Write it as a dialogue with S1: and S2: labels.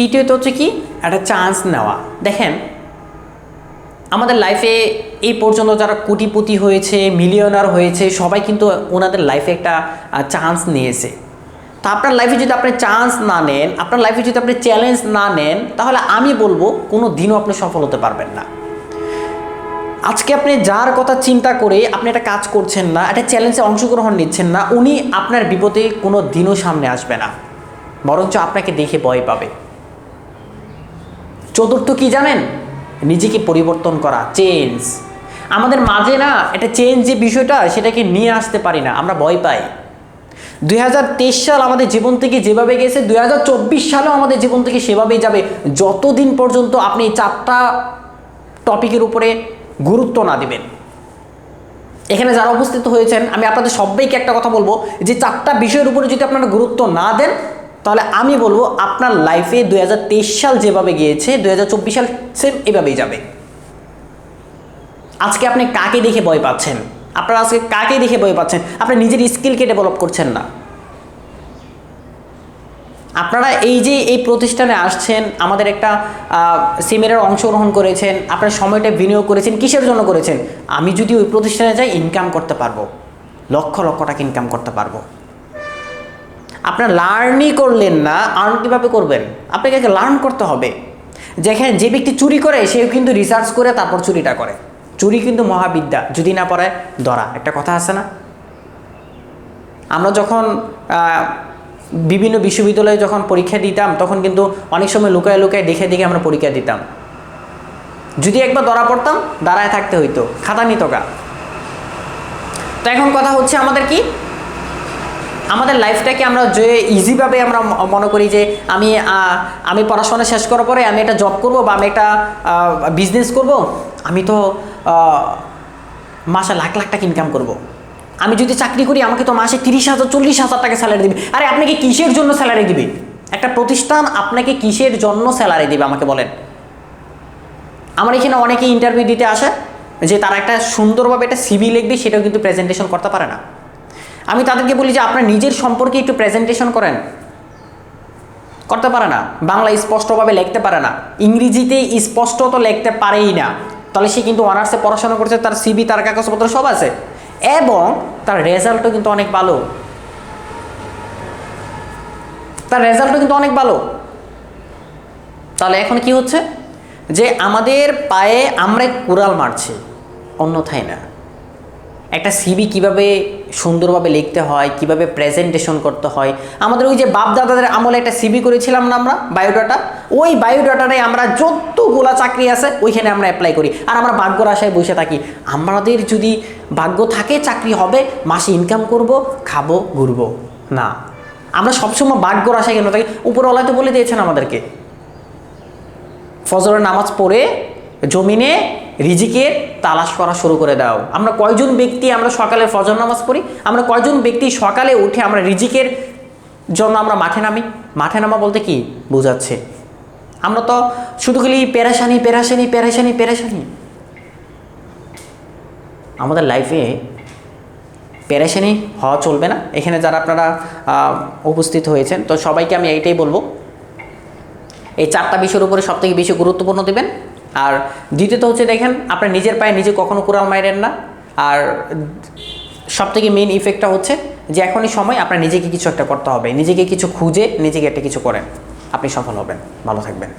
S1: তৃতীয়ত হচ্ছে কি? একটা চান্স নেওয়া। দেখেন, আমাদের লাইফে এই পর্যন্ত যারা কোটিপতি হয়েছে মিলিয়নার হয়েছে, সবাই কিন্তু ওনাদের লাইফে একটা চান্স নিয়েছে। তা আপনার লাইফে যদি আপনি চান্স না নেন, আপনার লাইফে যদি আপনি চ্যালেঞ্জ না নেন, তাহলে আমি বলব কোনো দিনও আপনি সফল হতে পারবেন না। আজকে আপনি যার কথা চিন্তা করে আপনি একটা কাজ করছেন না, একটা চ্যালেঞ্জে অংশগ্রহণ নিচ্ছেন না, উনি আপনার বিপদে কোনো দিনও সামনে আসবে না। বরঞ্চ আপনাকে দেখে ভয় পাবে। চতুর্থ কি জানেন? নিজেকে পরিবর্তন করা চেঞ্জ আমাদের মাঝে না, এটা চেঞ্জ যে বিষয়টা, সেটাকে নিয়ে আসতে পারি না, আমরা ভয় পাই। দুই হাজার তেইশ সাল আমাদের জীবন থেকে যেভাবে গেছে, দুই সালেও আমাদের জীবন থেকে সেভাবেই যাবে। যতদিন পর্যন্ত আপনি চারটা টপিকের উপরে গুরুত্ব না দিবেন। এখানে যারা উপস্থিত হয়েছেন, আমি আপনাদের সবাইকে একটা কথা বলব, যে চারটা বিষয়ের উপরে যদি আপনারা গুরুত্ব না দেন তাহলে আমি বলব আপনার লাইফে দুই হাজার তেইশ সাল যেভাবে গিয়েছে, দুই হাজার চব্বিশ সাল সেম এভাবেই যাবে। আজকে আপনি কাকে দেখে ভয় পাচ্ছেন? আপনারা আজকে কাকে দেখে ভয় পাচ্ছেন? আপনি নিজের স্কিলকে ডেভেলপ করছেন না। আপনারা এই যে এই প্রতিষ্ঠানে আসছেন, আমাদের একটা সেমিনারে অংশগ্রহণ করেছেন, আপনার সময়টা বিনিয়োগ করেছেন, কিসের জন্য করেছেন? আমি যদি ওই প্রতিষ্ঠানে যাই ইনকাম করতে পারব। লক্ষ লক্ষ টাকা ইনকাম করতে পারব। আপনার লার্নই করলেন না আর্ন কীভাবে করবেন? আপনাকে লার্ন করতে হবে। যেখানে যে ব্যক্তি চুরি করে, সেও কিন্তু রিসার্চ করে তারপর চুরিটা করে। চুরি কিন্তু মহাবিদ্যা, যদি না পড়ে, ধরা। একটা কথা আছে না? আমরা যখন বিভিন্ন বিশ্ববিদ্যালয়ে যখন পরীক্ষা দিতাম, তখন কিন্তু অনেক সময় লুকায় লুকায় দেখে দেখে আমরা পরীক্ষা দিতাম। যদি একবার ধরা পড়তাম, দাঁড়ায় থাকতে হইতো। খাতা নিত গা। তো এখন কথা হচ্ছে আমাদের কি? আমাদের লাইফটাকে আমরা যে ইজিভাবে আমরা মনে করি যে আমি আমি পড়াশোনা শেষ করার পরে আমি একটা জব করব বা আমি একটা বিজনেস করব, আমি তো মাসে লাখ লাখ টাকা ইনকাম করব। আমি যদি চাকরি করি, আমাকে তো মাসে তিরিশ হাজার, চল্লিশ হাজার টাকা স্যালারি দিবে। আরে আপনাকে কিসের জন্য স্যালারি দিবে? একটা প্রতিষ্ঠান আপনাকে কিসের জন্য স্যালারি দিবে আমাকে বলেন। আমার এখানে অনেকে ইন্টারভিউ দিতে আসে, যে তারা একটা সুন্দরভাবে একটা সিভি লিখবে, সেটাও কিন্তু প্রেজেন্টেশন করতে পারে না। আমি তাদেরকে বলি যে আপনার নিজের সম্পর্কে একটু প্রেজেন্টেশন করেন। করতে পারে না। বাংলা স্পষ্টভাবে লিখতে পারে না। ইংরেজিতে স্পষ্ট তো লিখতে পারেই না। তাহলে সে কিন্তু অনার্সে পড়াশোনা করছে, তার সিবি তার কাগজপত্র সব আছে। এবং তার রেজাল্টও কিন্তু অনেক ভালো। তার রেজাল্টও কিন্তু অনেক ভালো। তাহলে এখন কি হচ্ছে? যে আমাদের পায়ে আমরা কুড়াল মারছি। অন্যথায় না। একটা সিবি কীভাবে সুন্দরভাবে লিখতে হয়, কীভাবে প্রেজেন্টেশন করতে হয়। আমাদের ওই যে বাপ দাদাদের আমলে একটা সিবি করেছিলাম না আমরা বায়োডাটা ওই বায়োডাটারে আমরা যতগুলা চাকরি আছে, ওইখানে আমরা অ্যাপ্লাই করি। আর আমরা ভাগ্যর আশায় বসে থাকি। আমাদের যদি ভাগ্য থাকে, চাকরি হবে, মাসে ইনকাম করব, খাব, ঘুরবো। না। আমরা সবসময় ভাগ্যর আশায় কেন থাকি? উপরওয়ালা তো বলে দিয়েছেন আমাদেরকে। ফজরের নামাজ পড়ে, জমিনে রিজিকের তালাশ করা শুরু করে দাও। আমরা কয়জন ব্যক্তি আমরা সকালে ফজর নামাজ পড়ি? আমরা কয়জন ব্যক্তি সকালে উঠে আমরা রিজিকের জন্য আমরা মাঠে নামি? মাঠে নামা বলতে কি বোঝাচ্ছে? আমরা তো শুধু খালি পেরেশানি পেরেশানি পেরেশানি পেরেশানি। আমাদের লাইফে পেরেশানি হওয়া চলবে না। এখানে যারা আপনারা উপস্থিত হয়েছেন, তো সবাইকে আমি এইটাই বলব। এই চারটা বিষয়ের উপরে সব থেকে বেশি গুরুত্বপূর্ণ দেবেন। আর দ্বিতীয়ত হচ্ছে দেখেন আপনার নিজের পায়ে নিজে কখনো কুড়াল মাইরেন না। আর সবথেকে মেইন ইফেক্টটা হচ্ছে যে এখনই সময় আপনার নিজেকে কিছু একটা করতে হবে। নিজেকে কিছু খুঁজে, নিজেকে একটা কিছু করেন। আপনি সফল হবেন। ভালো থাকবেন।